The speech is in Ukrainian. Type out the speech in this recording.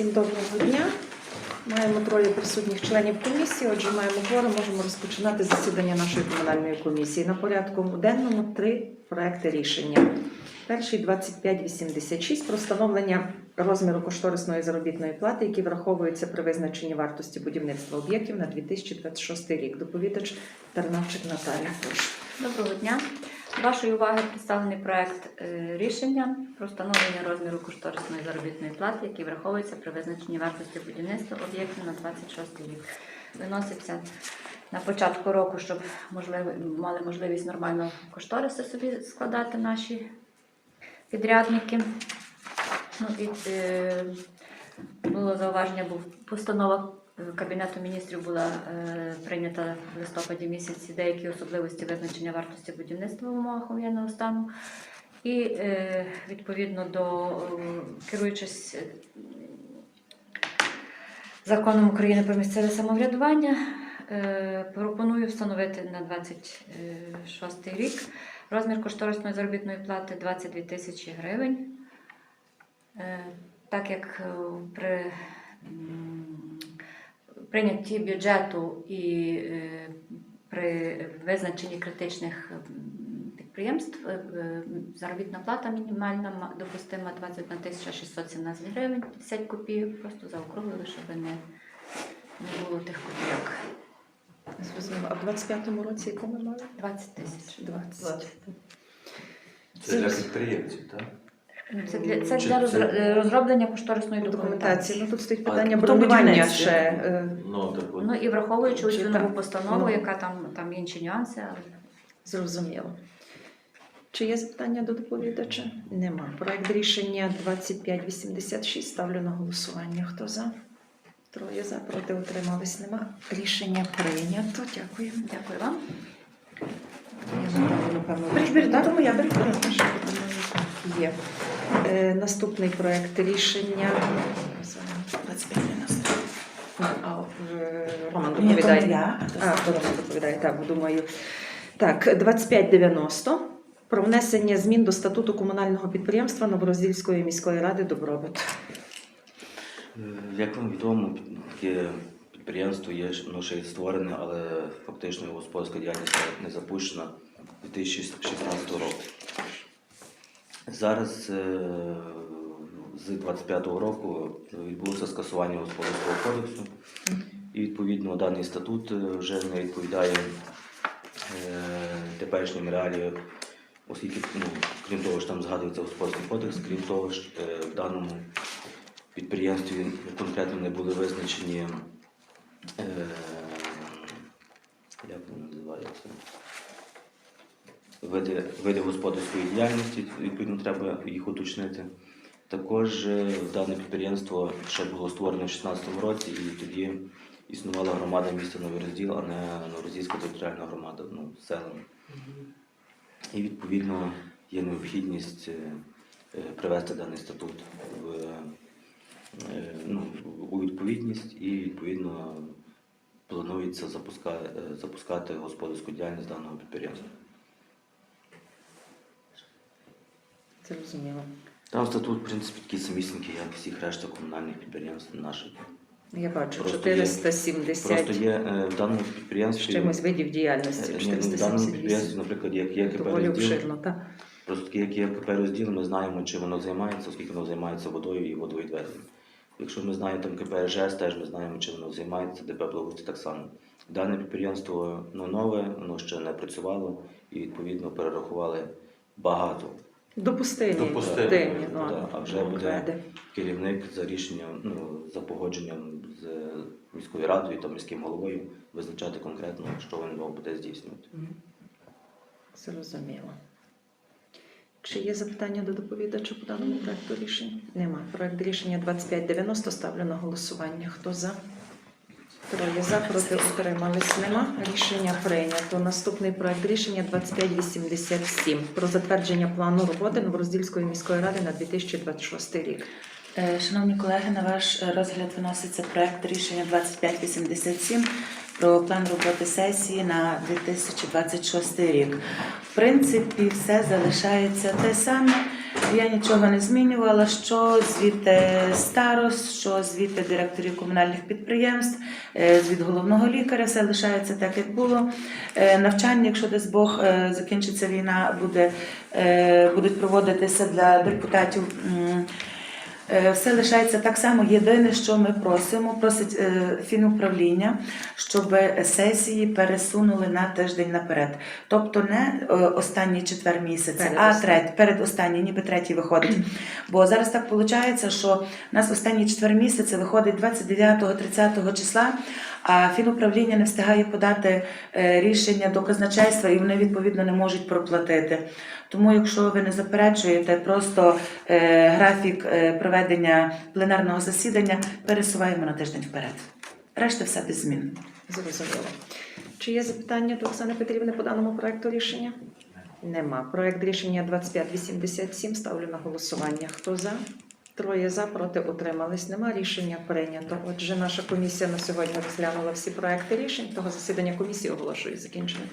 Всім доброго дня. Маємо троє присутніх членів комісії. Отже, маємо кворум, можемо розпочинати засідання нашої комунальної комісії. На порядку денному три проекти рішення. Перший 2586 про встановлення розміру кошторисної заробітної плати, які враховуються при визначенні вартості будівництва об'єктів на 2026 рік. Доповідач Тарнавчик Наталя. Прошу. Доброго дня. Вашої уваги представлений проект е, рішення про встановлення розміру кошторисної заробітної плати, який враховується при визначенні вартості будівництва об'єктів на 26 рік. Виноситься на початку року, щоб можливо, мали можливість нормально кошториси собі складати наші підрядники. Ну, і, е, було зауваження, був постанова Кабінету міністрів була е, прийнята в листопаді місяці деякі особливості визначення вартості будівництва в умовах воєнного стану. І е, відповідно до е, керуючись е, законом України про місцеве самоврядування, е, пропоную встановити на 26 рік розмір кошторисної заробітної плати 22 тисячі гривень. Е, Так як е, при прийнятті бюджету і е, при визначенні критичних підприємств е, е, заробітна плата мінімальна ма- допустима 21 тисяча 617 гривень 50 копійок, просто заокруглили, щоб не, не було тих копійок. Зрозуміло. А в 25-му році яку ми мали? 20 тисяч. 20. Це для підприємців, так? Це для, це Чи для це- е, розроблення кошторисної Документації. документації. Ну тут стоїть питання ну, бронювання будівництво. ще. е, Ну, так от. Ну і враховуючи Чи цю так? нову постанову, Ну. яка там, там інші нюанси, але Зрозуміло. Чи є запитання до доповідача? Нема. Проект рішення 2586 ставлю на голосування. Хто за? Троє за, проти утримались. Нема. Рішення прийнято. Дякую. дякую вам. Я напевно, ручку, так? Тому я беру. Так, Є. Е, наступний проект рішення. 2590. А, е, Роман доповідає. я, а Роман доповідає, так, думаю. Так, 2590 про внесення змін до статуту комунального підприємства Новороздільської міської ради Добробут. Як вам відомо, таке підприємство є воно ще й створене, але фактично його господарська діяльність не запущена 2016 року. Зараз е, з 25-го року відбулося скасування господарського кодексу, і відповідно даний статут е, вже не відповідає е, теперішнім реаліям, оскільки, ну, крім того, що там згадується господарський кодекс, крім того, е, в даному підприємстві конкретно не були визначені, як вони називаються, види, види господарської діяльності, відповідно, треба їх уточнити. Також е, дане підприємство ще було створено в 2016 році, і тоді існувала громада міста Новий Розділ, а не Новороздільська територіальна громада, ну, селами. І відповідно є необхідність е, е, привести даний статут в, ну, у відповідність і відповідно планується запускати, запускати господарську діяльність даного підприємства. Це розуміло. Там статут, в принципі, такий самісінький, як всіх решта комунальних підприємств наших. Я бачу Просто 470 Просто є е, в даному з підприємстві. чимось видів діяльності. е, ні, ну, в даному підприємстві, наприклад, як є КП Доволі розділ, обширно, так. Просто таке, як є КП розділ, ми знаємо, чим воно займається, оскільки воно займається водою і водовідведенням. Якщо ми знаємо там КП РЖС, теж ми знаємо, чим воно займається, ДП Благоустрій так само. Дане підприємство ну, нове, воно ще не працювало і відповідно перерахували багато. Допустимі. Допустимі, Допустимі, ну, да, а вже буде види. Керівник за рішенням, ну, за погодженням з міською радою та міським головою визначати конкретно, що він буде здійснювати. Зрозуміло. Чи є запитання до доповідача по даному проекту рішення? Нема. Проект рішення 2590 ставлю на голосування. Хто за? Троє за, проти утримались. Нема. Рішення прийнято. Наступний проект рішення 2587 про затвердження плану роботи Новороздільської міської ради на 2026 рік. Е, Шановні колеги, на ваш е, розгляд виноситься проект рішення 2587 про план роботи сесії на 2026 рік. В принципі, все залишається те саме. Я нічого не змінювала. Що звіти старост, що звіти директорів комунальних підприємств, е, звіт головного лікаря, все лишається так, як було. Е, Навчання, якщо десь Бог е, закінчиться війна, буде, будуть проводитися для депутатів. Е, Все лишається так само. Єдине, що ми просимо, просить е, фінуправління, щоб сесії пересунули на тиждень наперед. Тобто не е, останній четвер місяця, Перед а треть, третій, перед останній, ніби третій виходить. Бо зараз так виходить, що у нас останній четвер місяця виходить 29-30 числа, а фінуправління не встигає подати е, рішення до казначейства і вони відповідно не можуть проплатити. Тому, якщо ви не заперечуєте, просто е, графік е, проведення пленарного засідання пересуваємо на тиждень вперед. Решта все без змін. Зрозуміло. Чи є запитання до Оксани Петрівни по даному проекту рішення? Нема. Проект рішення 2587 ставлю на голосування. Хто за? Троє за, проти утримались. Нема рішення прийнято. Отже, наша комісія на сьогодні розглянула всі проекти рішень. Того засідання комісії оголошую закінченим.